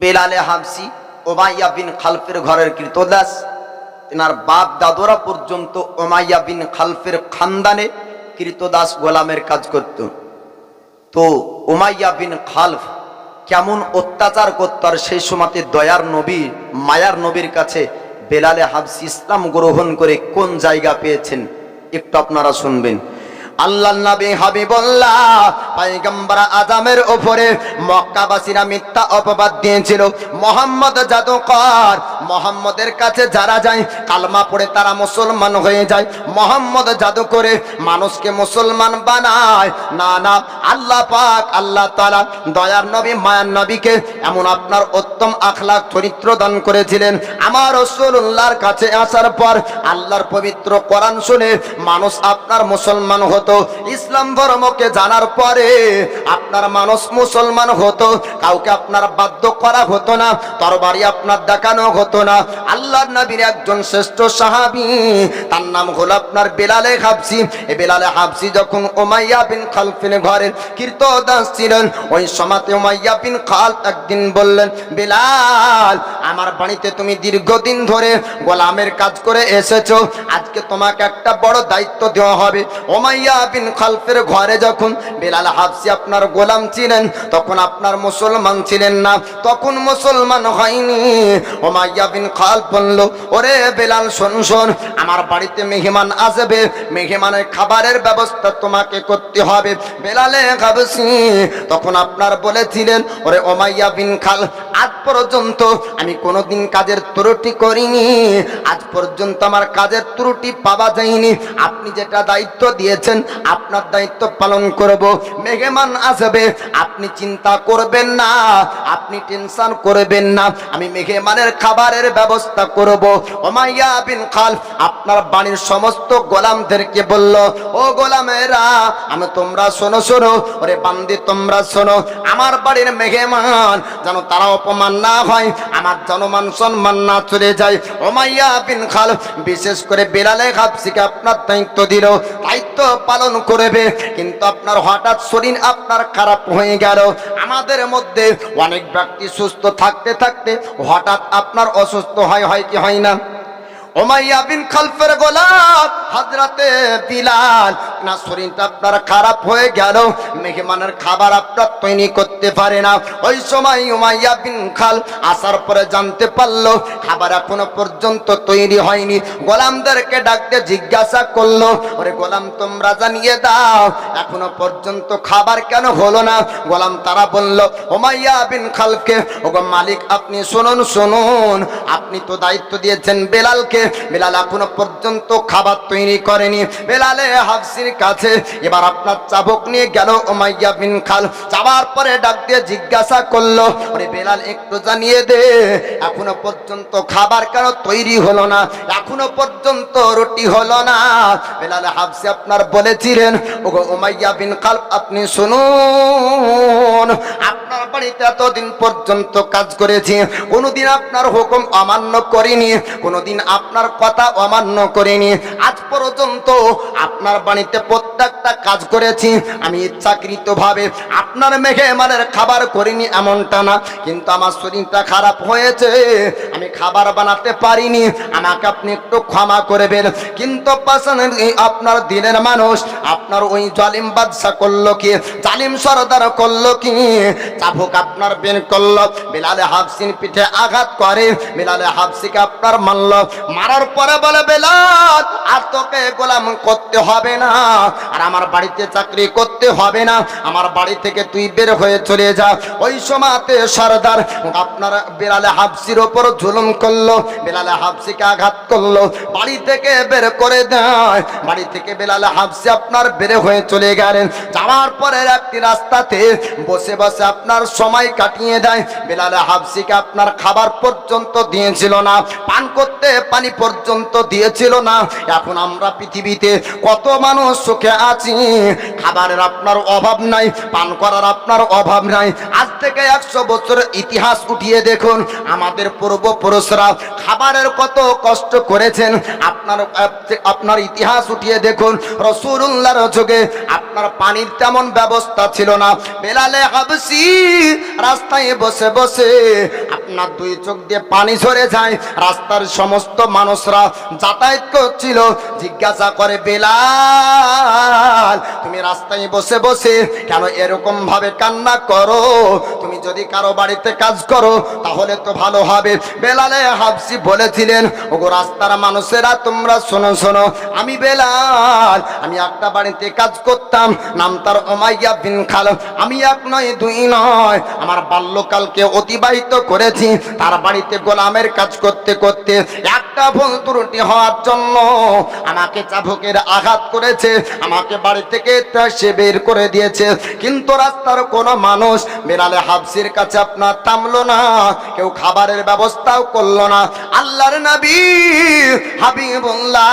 বেলালে হামসি ওমাইয়া বিন খালফের ঘরের কৃতদাস তেনার বাপ দাদুরা পর্যন্ত ওমাইয়া বিন খালফের খানদানে কৃতদাস গোলামের কাজ করত। তো ওমাইয়া বিন খালফ কেমন অত্যাচার করত আর সেই সময়তে দয়ার নবী, মায়ার নবীর কাছে বেলালে হাবসি ইসলাম গ্রহণ করে কোন জায়গা পেয়েছেন, একটু আপনারা শুনবেন। আল্লাহ নবী হাবিবুল্লাহ পয়গম্বর আজমের উপরে মক্কাবাসীরা মিথ্যা অপবাদ দিয়েছিল। মোহাম্মদ জাদুকর, মোহাম্মদের কাছে যারা যায়, কালমা পড়ে তারা মুসলমান হয়ে যায়। মোহাম্মদ জাদু করে মানুষকে মুসলমান বানায়। না না, আল্লাহ পাক, আল্লাহ তাআলা দয়ার নবী, মায়ার নবীকে এমন আপনার উত্তম আখলাক চরিত্র দান করেছিলেন। আমার রসুল্লাহর কাছে আসার পর আল্লাহর পবিত্র কোরআন শুনে মানুষ আপনার মুসলমান হতো ইসলাম ধর্মকে জানার পরে আপনার মানুষ মুসলমান হতো, কাউকে আপনার বাধ্য করা হতো না, তরবারি আপনার দেখানো হতো না। আল্লাহ নবীর একজন শ্রেষ্ঠ সাহাবি, তার নাম হলো আপনার বেলালে হাবসি এ বেলালে হাবসি যখন ওমাইয়া বিন খালফিন ঘরের কীর্তদাস ছিলেন, ওই সমাতে ওমাইয়া বিন খাল একদিন বললেন, বেলাল, আমার বাড়িতে তুমি দীর্ঘদিন ধরে গোলামের কাজ করে এসেছ, আজকে তোমাকে একটা বড় দায়িত্ব দেওয়া হবে। ওমাইয়া বিন খালফের ঘরে যখন বেলাল হাবসি আপনার গোলাম ছিলেন, তখন আপনার মুসলমান ছিলেন না, তখন মুসলমান হয়নি। ওমাইয়া বিন খাল বলল, ওরে বেলাল, শোন শোন, আমার বাড়িতে মেহমান আসবে, মেহমানের খাবারের ব্যবস্থা তোমাকে করতে হবে। বেলালে হাবসি তখন আপনার বলেছিলেন, ওরে ওমাইয়া বিন খাল, আজ পর্যন্ত আমি কোনোদিন কাজের ত্রুটি করিনি, আজ পর্যন্ত আমার কাজের ত্রুটি পাওয়া যায়নি। আপনি যেটা দায়িত্ব দিয়েছেন আপনার দায়িত্ব পালন করব। মেহমান আসবে, আপনি চিন্তা করবেন না, আপনি টেনশন করবেন না। আমি মেহমানের খাবারের ব্যবস্থা করব। ওমাইয়া বিন খাল, আপনার বাড়ির সমস্ত গোলামদেরকে বলল, ও গোলামেরা, আমি তোমরা শোনো শোনো, ওরে বান্দি, তোমরা শোনো। আমার বাড়ির মেহমান যেন তারা অপমান না হয়, আমার জনমান সম্মান না চলে যায়। ওমাইয়া বিন খাল, বিশেষ করে বেলালে হাফসিকে আপনার দায়িত্ব দিল। দায়িত্ব পালন করবে। কিন্তু আপনার হঠাৎ শরীর আপনার খারাপ হয়ে গেল। আমাদের মধ্যে অনেক ব্যক্তি সুস্থ থাকতে থাকতে হঠাৎ আপনার অসুস্থ হয় হয় কি হয় না? ওমাইয়া বিন খালফের গোলাম হাজরাতে বিলাল। না, শরীরটা আপনার খারাপ হয়ে গেল, মেহমানের খাবার আপনার তৈরি করতে পারে না। ওই সময় উমাইয়া বিন খাল আসার পরে জানতে পারল, খাবার এখনও পর্যন্ত তৈরি হয়নি। গোলামদেরকে ডাকতে জিজ্ঞাসা করল, ওরে গোলাম, তোমরা জানিয়ে দাও, এখনও পর্যন্ত খাবার কেন হলো না? গোলাম তারা বলল ওমাইয়া বিন খালকে, ওগো মালিক, আপনি শুনুন শুনুন। আপনি তো দায়িত্ব দিয়েছেন বেলালকে বেলাল এখনও পর্যন্ত খাবার তৈরি করেনি। বেলালে হাফসির কাছে এবার আপনার চাবক নিয়ে গেল ওমাইয়া বিন খাল। যাওয়ার পরে ডাক দিয়ে জিজ্ঞাসা করল, ওরে বেলাল, একটু জানিয়ে দে, এখনও পর্যন্ত খাবার কেন তৈরি হলো না? এখনও পর্যন্ত রুটি হলো না? বেলালে হাফসি আপনার বলেছিলেন, ওগো ওমাইয়া বিন খাল, আপনি শুনুন, আপনার বাড়িতে এতদিন পর্যন্ত কাজ করেছি। কোনোদিন আপনার হুকুম অমান্য করিনি। কোনোদিন আপনার কথা অমান্য করিনি। আজ পর্যন্ত আপনার বাড়িতে প্রত্যেকটা কাজ করেছি। আমি ইচ্ছাকৃত ভাবে আপনার মেঘেমানের খাবার করিনি এমনটা না। কিন্তু আমার শরীরটা খারাপ হয়েছে। আমি খাবার বানাতে পারিনি। আমাকে আপনি একটু ক্ষমা করবেন কিন্তু আপনার দিনের মানুষ, আপনার ওই জালিম বাদশা করল কি? জালিম সরদার করল কি? চাবুক আপনার বেন করল। বিলালে হাফসিন পিঠে আঘাত করে। বিলালে হাফসিকে আপনার মারল। মারার পরে বলে বেলাল আর তোকে গোলাম করতে হবে না। আর আমার বাড়িতে চাকরি করতে হবে না। আমার বাড়ি থেকে তুই বের হয়ে চলে যা। ওই সময়তে সরদার আপনার বেলালে হাফসির ওপর জুলুম করল, বেলালে হাফসিকে আঘাত করল। বাড়ি থেকে বের করে দেয়। বাড়ি থেকে বেলালে হাফসি আপনার বের হয়ে চলে গেলেন। যাওয়ার পরে একটি রাস্তাতে বসে বসে আপনার সময় কাটিয়ে দেয়। বেলালে হাফসিকে আপনার খাবার পর্যন্ত দিয়েছিল না, পান করতে পানি পর্যন্ত দিয়েছিল না। এখন আমরা পৃথিবীতে কত মানুষ সুখে আছি। খাবারের আপনার অভাব নাই পান করার আপনার অভাব নাই। আজ থেকে একশো বছরের ইতিহাস উঠিয়ে দেখুন। আমাদের পূর্বপুরুষরা খাবারের কত কষ্ট করেছেন। আপনার আপনার ইতিহাস উঠিয়ে দেখুন। রসুল্লাহর যুগে আপনার পানির তেমন ব্যবস্থা ছিল না। বেলালে হাবসি রাস্তায় বসে বসে আপনার দুই চোখ দিয়ে পানি ঝরে যায়। রাস্তার সমস্ত মানুষরা যাতায়াত করছিল। জিজ্ঞাসা করে, বেলাল, তুমি রাস্তায় বসে বসে কেন এরকম ভাবে কান্না করো? তুমি যদি কারও বাড়িতে কাজ করো, তাহলে তো ভালো হবে। বেলালে হাফসি বলেছিলেন, ওগো রাস্তার মানুষেরা, তোমরা শোনো শোনো, আমি বেলাল, আমি একটা বাড়িতে কাজ করতাম, নাম তার ওমাইয়া বিন খাল আমি এক নয়, দুই নয়, আমার বাল্যকালকে অতিবাহিত করেছি, তার বাড়িতে গোলামের কাজ করতে করতে একটা ভুল ত্রুটি হওয়ার জন্য আমাকে চাবুকের আঘাত করেছে, আমাকে বাড়ি থেকে সে বের করে দিয়েছে। কিন্তু রাস্তার কোনো মানুষ বেড়ালে হাফসির কাছে আপনার থামলো না, কেউ খাবারের ব্যবস্থাও করল না। আল্লাহর নবী হাবিবুল্লাহ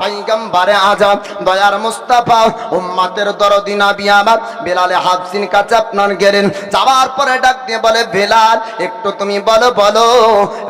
পাইগাম্বারে আজাদ দয়ার মুস্তাফা, উম্মাতের দরদি নবী আমার বেলালে হাফসিন কাছে আপনার গেলেন। যাওয়ার পরে ডাক দিয়ে বলে, বেলাল, একটু তুমি বলো বলো,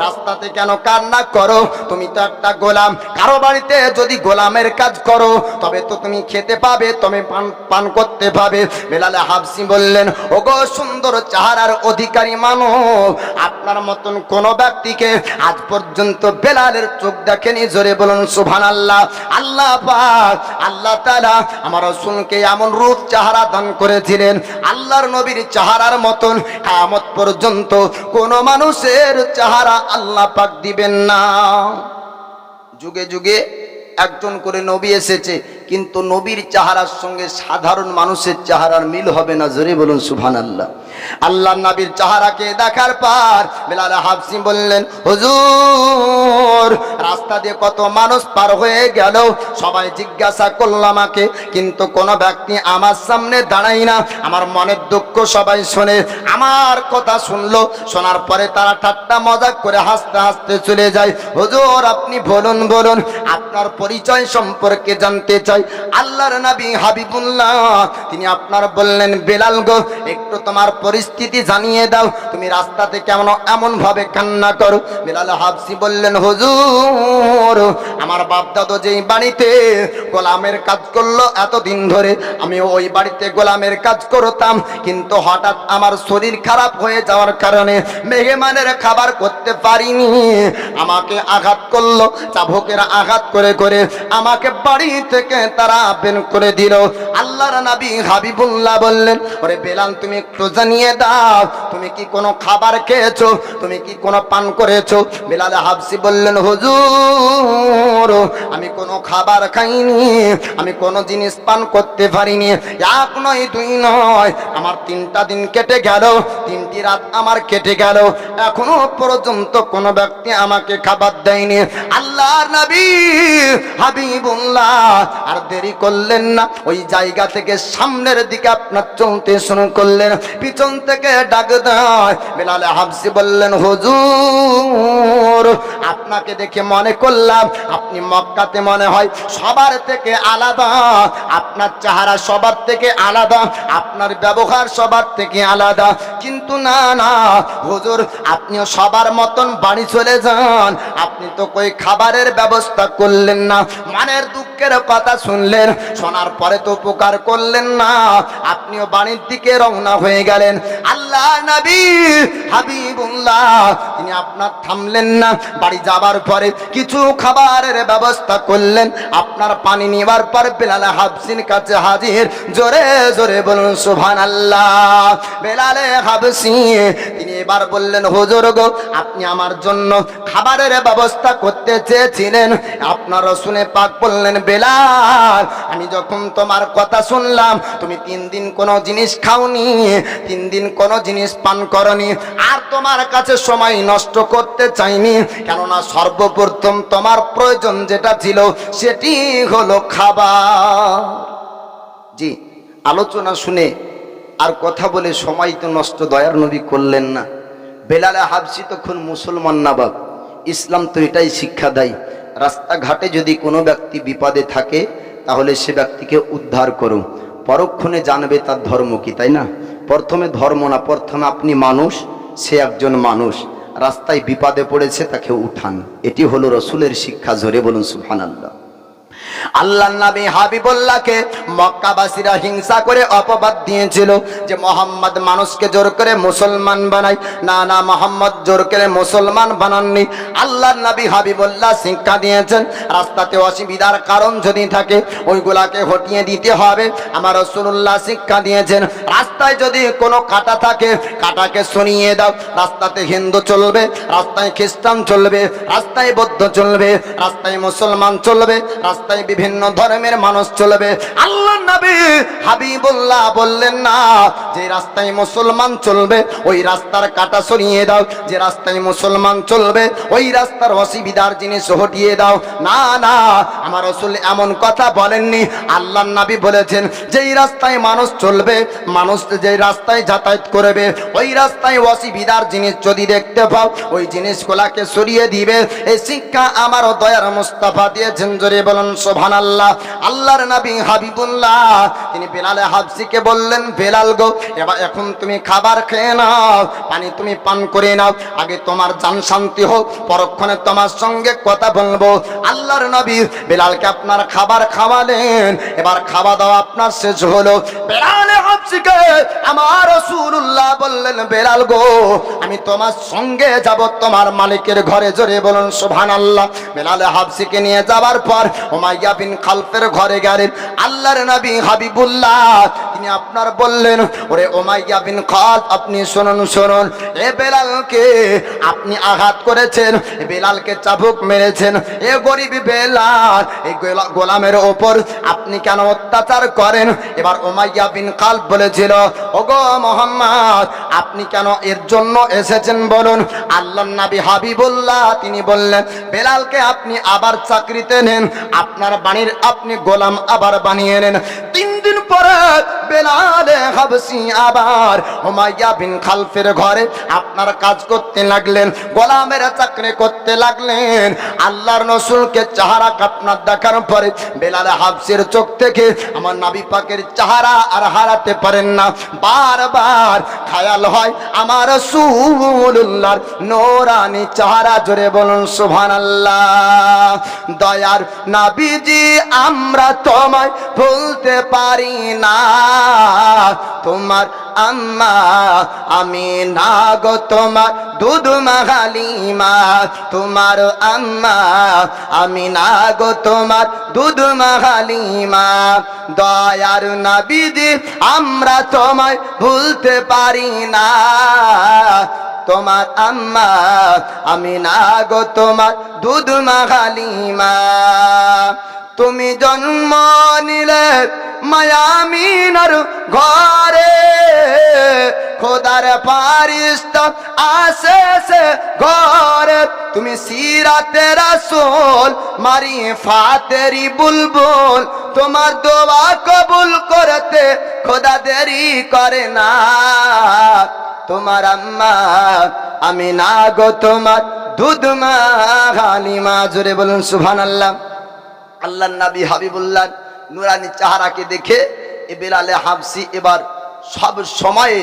রাস্তাতে কেন কান্না করো? তুমি তো একটা গোলাম। কারও বাড়িতে যদি গোলামের কাজ করো, তবে তো তুমি খেতে পাবে, তুমি পান পান করতে পাবে। বেলালে হাফসি বললেন, ওগো সুন্দর চেহারার অধিকারী মানব আপনার মতন কোন ব্যক্তিকে আজ পর্যন্ত বেলালের চোখ দেখেনি। জোরে বলুন সুভান আল্লাহ আল্লাহ পাক, আল্লাহ তাআলা আমার রসুলকে এমন রূপ চেহারা দান করেছিলেন। আল্লাহর নবীর চেহারার মতন কামত পর্যন্ত কোন মানুষের চেহারা আল্লাহ পাক দিবেন না। যুগে যুগে একজন করে নবী এসেছে, কিন্তু নবীর চেহারার সঙ্গে সাধারণ মানুষের চেহারার মিল হবে না। জোরে বলুন সুভান আল্লাহ আল্লাহ নবীর চেহারাকে দেখার পর বেলাল হাফসি বললেন, হুজুর, রাস্তা দিয়ে কত মানুষ পার হয়ে গেল। সবাই জিজ্ঞাসা করল আমাকে, কিন্তু কোন ব্যক্তি আমার সামনে দাঁড়াই না। আমার মনের দুঃখ সবাই শোনে। আমার কথা শুনলো। শোনার পরে তারা ঠাট্টা মজাক করে হাসতে হাসতে চলে যায়। হুজুর, আপনি বলুন বলুন, আপনার পরিচয় সম্পর্কে জানতে চাই। আল্লাহর নবী হাবিবুল্লাহ, তিনি আপনার বললেন, বেলাল গো, একটু তোমার পরিস্থিতি জানিয়ে দাও। তুমি রাস্তাতে কেমন এমন ভাবে কান্না করো? বেলাল হাবসি বললেন, হুজুর, আমার বাপ দাদু যেই বাড়িতে গোলামের কাজ করল এতদিন ধরে, আমি ওই বাড়িতে গোলামের কাজ করতাম। কিন্তু হঠাৎ আমার শরীর খারাপ হয়ে যাওয়ার কারণে মেহমানের খাবার করতে পারিনি। আমাকে আঘাত করল, চাবুকের আঘাত করে করে আমাকে বাড়ি থেকে তারা বের করে দিল। আল্লাহর নবী হাবিবুল্লাহ বললেন, ওরে বেলাল, তুমি একটু জানিয়ে দাও। তুমি কি কোনো খাবার খেয়েছো? তুমি কি কোনো পান করেছ? বেলাল হাবসি বললেন, হুজুর, আমি কোনো খাবার খাইনি। আমি কোনো জিনিস পান করতে পারিনি। এক নয়, দুই নয়। আমার তিনটা দিন কেটে গেল। তিনটি রাত আমার কেটে গেল। এখনও পর্যন্ত কোনো ব্যক্তি আমাকে খাবার দেয়নি। আল্লাহর নবী হাবিবুল্লাহ, আর দেরি করলেন না। ওই জায়গা থেকে সামনের দিকে আপনার চলতে শুরু করলেন। পিছন থেকে ডাক দেয়। বেলালে বললেন, হুজুর, আপনাকে দেখে মনে করলাম, আপনি মক্কাতে মনে হয় সবার থেকে আলাদা। আপনার চেহারা সবার থেকে আলাদা, আপনার ব্যবহার সবার থেকে আলাদা। কিন্তু না না, হুজুর, আপনিও সবার মতন বাড়ি চলে যান। আপনি তো কই খাবারের ব্যবস্থা করলেন না, মনের দুঃখের কথা শুনলেন, শোনার পরে তো উপকার করলেন না। আপনিও বাড়ির দিকে রওনা হয়ে গেলেন। আল্লাহ নবী, হাবিবুল্লাহ। তিনি আপনার থামলেন না, বাড়ি যাবার পরে কিছু খাবারের ব্যবস্থা করলেন। আপনার পানি নেবার পর বেলালে হাবসিন কাছে হাজির। জোরে জোরে বলুন সুভান আল্লাহ বেলালে হাবসি, তিনি এবার বললেন, হুজুর গো, আপনি আমার জন্য খাবারের ব্যবস্থা করতে চেয়েছিলেন। আপনার শুনে পাক বললেন, বেলাল, আমি যখন তোমার কথা শুনলাম, তুমি তিন দিন কোনো জিনিস খাওনি, তিন দিন কোনো জিনিস পান করনি, আর তোমার কাছে সময় নষ্ট করতে চাইনি। কেননা সর্বপ্রথম তোমার প্রয়োজন যেটা ছিল, সেটি হলো খাবার। জি, আলোচনা শুনে আর কথা বলে সময় তো নষ্ট, দয়ার নবী করলেন না। বেলালে হাবসি তখন মুসলমান না বাপ ইসলাম তো এটাই শিক্ষা দেয়। রাস্তাঘাটে যদি কোনো ব্যক্তি বিপদে থাকে, তাহলে সে ব্যক্তিকে উদ্ধার করো। পরক্ষণে জানবে তার ধর্ম কি, তাই না? প্রথমে ধর্ম না, প্রথমে আপনি মানুষ, সে একজন মানুষ। রাস্তায় বিপাদে পড়েছে, তাকে উঠান। এটি হলো রসুলের শিক্ষা, জোরে বলুন সুফান আল্লাহ আল্লাহ নবী হাবিবুল্লাহকে মক্কাবাসীরা হিংসা করে অপবাদ দিয়েছিল যে মোহাম্মদ মানুষকে জোর করে মুসলমান বানায়। না না, মোহাম্মদ জোর করে মুসলমান বানাননি। আল্লাহ নবী হাবিবুল্লাহ শিক্ষা দিয়েছেন, রাস্তাতে অসুবিধার কারণ যদি থাকে ওইগুলাকে হটিয়ে দিতে হবে। আমার রসুল্লাহ শিক্ষা দিয়েছেন, রাস্তায় যদি কোনো কাটা থাকে, কাটাকে সরিয়ে দাও। রাস্তাতে হিন্দু চলবে, রাস্তায় খ্রিস্টান চলবে, রাস্তায় বৌদ্ধ চলবে, রাস্তায় মুসলমান চলবে, রাস্তায় বিভিন্ন ধর্মের মানুষ চলবে। আল্লাহ নবী হাবিবুল্লাহ বললেন, না, যে রাস্তায় মুসলমান চলবে, ওই রাস্তার কাটা সরিয়ে দাও। যে রাস্তায় মুসলমান চলবে, ওই রাস্তার অসুবিধার জিনিস হটিয়ে দাও। না না, আমার রসুল এমন কথা বলেননি। আল্লাহ নবী বলেছেন, যেই রাস্তায় মানুষ চলবে, মানুষ যে রাস্তায় যাতায়াত করবে, ওই রাস্তায় অসুবিধার জিনিস যদি দেখতে পাও, ওই জিনিসগুলাকে সরিয়ে দিবে। এই শিক্ষা আমার দয়ার মুস্তাফা দিয়েছেন। জোরে বলুন সোভান আল্লাহ আল্লাহর নবী হাবিবুল্লাহ, তিনি বেলালে হাবসিকে বললেন, বেলাল গো, এবার এখন তুমি খাবার খেয়ে নাও, পানি তুমি পান করে নাও, আগে তোমার জান শান্তি হোক, পরক্ষণে তোমার সঙ্গে কথা বলব। আল্লাহর নবী বেলালকে আপনার খাবার খাওয়ালেন, এবার খাওয়া দাওয়া আপনার শেষ হলো। বেলালে হাবসিকে আমার রাসূলুল্লাহ বললেন, বেলাল গো, আমি তোমার সঙ্গে যাব, তোমার মালিকের ঘরে জোরে বলুন, সুবহানাল্লাহ। বেলালে হাবসিকে নিয়ে যাবার পর বিন খালফের ঘরে গেলেন। আল্লাহর নবী হাবিবুল্লাহ, তিনি আপনার বললেন, ওরে ওমাইয়া বিন আপনি শুনুন শুনুন। এ বেলালকে আপনি আঘাত করেছেন বেলালকে চাবুক মেরেছেন। এ গরিব বেলাল এই গোলামের ওপর আপনি কেন অত্যাচার করেন? এবার ওমাইয়া বিন খালফ বলেছিল, ওগো মোহাম্মদ, আপনি কেন এর জন্য এসেছেন বলুন? আল্লাহ নবী হাবিবুল্লাহ, তিনি বললেন, বেলালকে আপনি আবার চাকরিতে নেন, আপনার বাণীর আপনি গোলাম আবার বানিয়ে নেন। তিন দিন পরে বেলালে হাবসি আবার হুমাইয়া বিন খালফের ঘরে আপনার কাজ করতে লাগলেন, গোলামের চাকরি করতে লাগলেন। আল্লাহর রসুলকে চাহারা আপনার দেখার পরে বেলালে হাবসির চোখ থেকে আমার নাবি পাকের চাহারা আর হারাতে পারেন না। বারবার খায়াল হয় আমার রসুল্লাহর নোরানি চাহারা, জোরে বলুন সুবহানাল্লাহ। দয়ার নাবিজি, আমরা তোমায় ভুলতে পারি না। তোমার আম্মা, আমি না গো তোমার দুধ মাহালিমা তোমার আম্মা, আমি না গো তোমার দুধ মাহালিমা দয়ার নাবিজি, আমরা তোমায় ভুলতে পারি না। তোমার আম্মা, আমি না গো তোমার দুধ মাহালিমা তুমি জন্ম নিলে মায়ামিনার ঘরে। খোদার পারিস্ত আসে সে ঘরে। তুমি সিরাতে রাসূল, মারি ফাতেরি বুলবুল। তোমার দোয়া কবুল করতে খোদা দেরি করে না। তোমার আম্মা, আমি না গো তোমার দুধ মা। হালিমা জোরে বলুন সুবহানাল্লাহ। আল্লাহ নবী হাবিবুল্লাহ, নুরানি চাহারাকে দেখে এ বেলালে হাবসি এবার সব সময়ে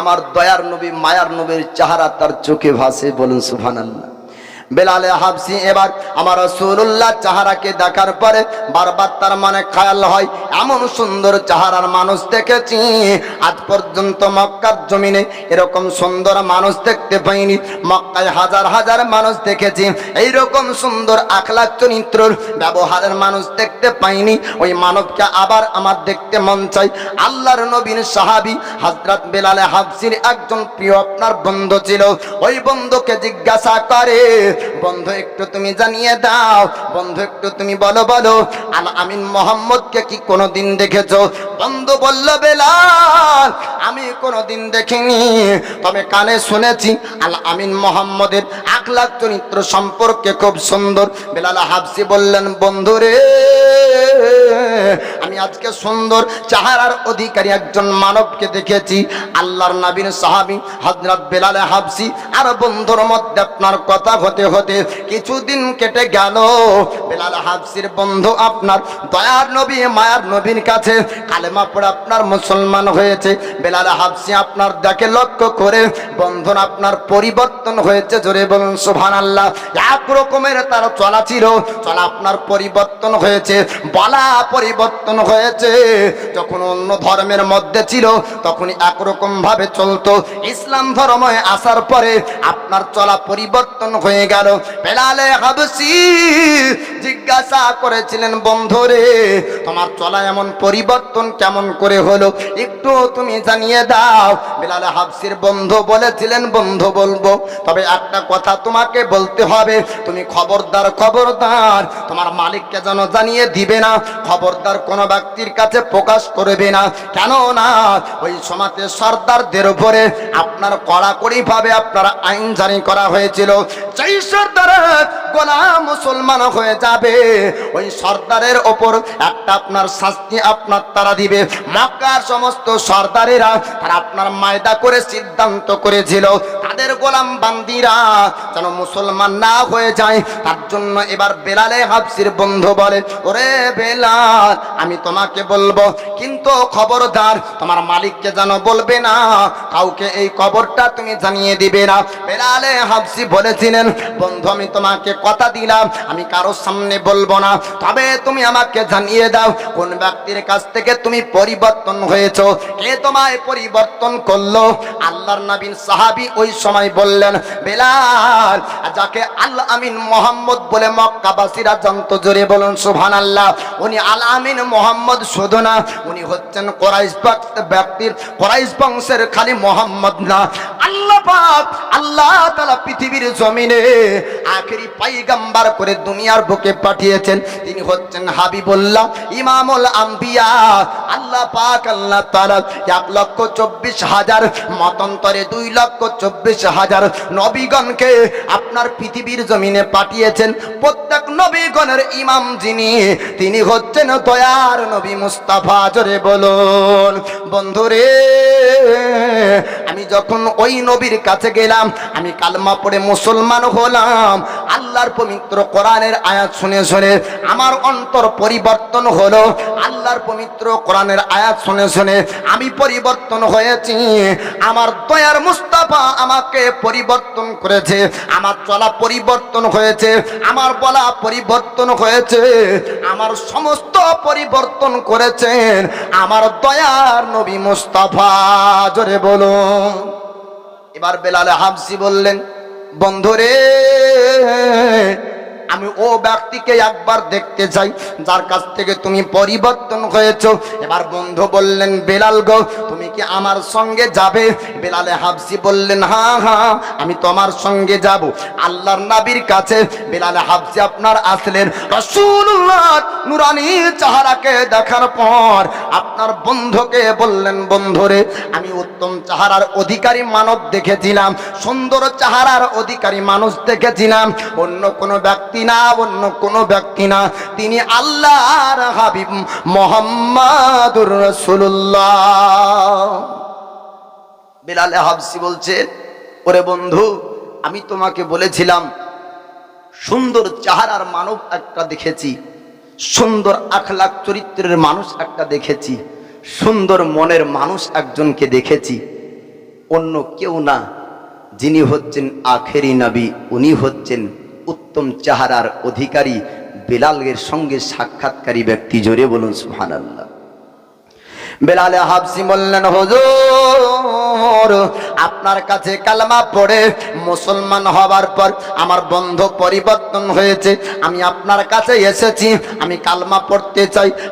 আমার দয়ার নবী মায়ার নবীর চাহারা তার চোখে ভাসে বলুন সুবহানাল্লাহ। বেলালে হাবসি এবার আমার রসুল্লাহ চাহারাকে দেখার পরে বারবার তার মনে খেয়াল হয়, এমন সুন্দর চাহারার মানুষ দেখেছি। আজ পর্যন্ত মক্কার জমিনে এরকম সুন্দর মানুষ দেখতে পাইনি। মক্কায় হাজার হাজার মানুষ দেখেছি, এইরকম সুন্দর আখলাক চরিত্রর ব্যবহারের মানুষ দেখতে পাইনি। ওই মানবকে আবার আমার দেখতে মন চাই। আল্লাহর নবীন সাহাবি হাজরাত বেলালে হাবসির একজন প্রিয় আপনার বন্ধু ছিল। ওই বন্ধুকে জিজ্ঞাসা করে বন্ধু, একটু তুমি জানিয়ে দাও। বন্ধু, একটু তুমি বলো বলো, আল আমিন মোহাম্মদকে কি কোনোদিন দেখেছ? বন্ধু বলল, বেলাল আমি কোনোদিন দেখিনি। তবে কানে শুনেছি, আল আমিন মোহাম্মদের আখলাক চরিত্র সম্পর্কে খুব সুন্দর। বেলাল হাবসি বললেন বন্ধু রে আমি আজকে সুন্দর চাহারার অধিকারী একজন মানবকে দেখেছি। আল্লাহর নবীর সাহাবি হযরত বেলালে হাবসি আর বন্ধুর মধ্যে আপনার কথা হতে হতে কিছুদিন কেটে গেল। বেলাল হাফসির বন্ধু আপনার দয়ার নবী, মায়ার নবীর কাছে কালেমা পড়ে আপনার মুসলমান হয়েছে। বেলাল হাফসি আপনার দেখে লক্ষ্য করে বন্ধন আপনার পরিবর্তন হয়েছে, জোরে বলুন সুবহান আল্লাহ এক রকমের তার চলা ছিল, চলা আপনার পরিবর্তন হয়েছে, বলা পরিবর্তন হয়েছে। যখন অন্য ধর্মের মধ্যে ছিল তখন একরকম ভাবে চলতো। ইসলাম ধর্মে আসার পরে আপনার চলা পরিবর্তন হয়ে গেল। বেলালে হাবসি জিজ্ঞাসা করেছিলেন, বন্ধুরে, তোমার চলা এমন পরিবর্তন কেমন করে হলো? একটু তুমি জানিয়ে দাও। বেলালে হাবসির বন্ধু বলেছিলেন, বন্ধু বলব। তবে একটা কথা তোমাকে বলতে হবে, তুমি খবরদার খবরদার, তোমার মালিককে যেন জানিয়ে দিবে না, খবরদার কোনো ব্যক্তির কাছে প্রকাশ করবে না। কেন না ওই সমাজের সর্দারদের উপরে আপনার কড়াকড়ি ভাবে আপনার আইন জারি করা হয়েছিল। সেই সর্দার গোলাম মুসলমান হয়ে যাবে, ওই সর্দারের ওপর একটা আপনার শাস্তি আপনার তারা দিবে। মক্কার সমস্ত সর্দারেরা তারা আপনার মায়দা করে সিদ্ধান্ত করেছিল। তাদের গোলাম বান্দিরা যেন মুসলমান না হয়ে যায়, তার জন্য এবার বেলালে হাফসির বন্ধু বলে, ওরে বেলাল, আমি তোমাকে বলব, কিন্তু খবরদার, তোমার মালিককে যেন বলবে না, কাউকে এই খবরটা তুমি জানিয়ে দিবে না। বেলালে হাফসি বলেছিলেন, বন্ধু, আমি তোমাকে কথা দিলাম, আমি কারোর সামনে বলব না, তবে তুমি আমাকে জানিয়ে দাও, কোন ব্যক্তির কাছ থেকে তুমি পরিবর্তন হয়েছো? কে তোমায় পরিবর্তন করল। আল্লাহর নবীন সাহাবী ওই সময় বললেন, বেলাল, যাকে আল্লাহ আমিন মোহাম্মদ বলে মক্কাবাসীরা জানত জোরে বলুন সুবহান আল্লাহ উনি আল আমিন মোহাম্মদ শুধু না, উনি হচ্ছেন ব্যক্তির, কোরাইশ বংশের খালি মোহাম্মদ না। আল্লাহ আল্লাহ তাআলা পৃথিবীর জমিনে আখেরি পাইগাম্বার করে দুনিয়ার বুকে পাঠিয়েছেন। তিনি হচ্ছেন হাবিবুল্লাহ, ইমামুল আম্বিয়া। আল্লাহ পাক, আল্লাহ এক লক্ষ চব্বিশ হাজার, মতন্তরে দুই লক্ষ চব্বিশ হাজার নবীগণকে আপনার পৃথিবীর জমিনে পাঠিয়েছেন। প্রত্যেক নবীগণের ইমাম যিনি, তিনি হচ্ছেন দয়ার নবী মুস্তাফা। জোরে বলুন, বন্ধুরে, আমি যখন ওই নবীর কাছে গেলাম, আমি কালমা পড়ে মুসলমান হলাম। আল্লাহর পবিত্র কোরআনের আয়াত শুনে শুনে আমার অন্তর পরিবর্তন হলো। আল্লাহর পবিত্র কোরআনের আয়াত শুনে শুনে আমি পরিবর্তন হয়েছি। আমার দয়ার মুস্তাফা আমাকে পরিবর্তন করেছে। আমার চলা পরিবর্তন হয়েছে। আমার বলা পরিবর্তন হয়েছে। আমার সমস্ত পরিবর্তন করেছেন। আমার দয়ার নবী মুস্তাফা, জোরে বলুন এবার বেলালে হাফসি বললেন, বন্ধুরে আমি ও ব্যক্তিকে একবার দেখতে চাই, যার কাছ থেকে তুমি পরিবর্তন হয়েছো। এবার বন্ধু বললেন, বেলাল গো, তুমি কি আমার সঙ্গে যাবে? বেলালে হাফসি বললেন হ্যাঁ হ্যাঁ আমি তোমার সঙ্গে যাব। আল্লাহর নাবির কাছে বেলালে হাফসি আপনার আসলেন। রসুল্লাহ নুরানি চাহারাকে দেখার পর আপনার বন্ধুকে বললেন, বন্ধুরে, আমি উত্তম চাহারার অধিকারী মানব দেখেছিলাম, সুন্দর চাহারার অধিকারী মানুষ দেখেছিলাম। অন্য কোনো ব্যক্তি না, অন্য কোনো ব্যক্তি না। তিনি আল্লাহর হাবিব মোহাম্মদুর রসুল্লাহ বিলালে হাবসি বলছে, ওরে বন্ধু, আমি তোমাকে বলেছিলাম, সুন্দর চাহারার মানব একটা দেখেছি, সুন্দর আখলাক চরিত্রের মানুষ একটা দেখেছি, সুন্দর মনের মানুষ একজনকে দেখেছি, অন্য কেউ না। যিনি হচ্ছেন আখেরি নবী, উনি হচ্ছেন উত্তম চেহারার অধিকারী বেলালের সঙ্গে সাক্ষাৎকারী ব্যক্তি জোরে বলুন, সুবহানাল্লাহ। বেলালে হাফসি বললেন, হুজুর, আপনার কাছে কালমা পড়ে মুসলমান হবার পর আমার বন্ধ পরিবর্তন হয়েছে। আমি আপনার কাছে এসেছি, আমি কালমা পড়তে চাই।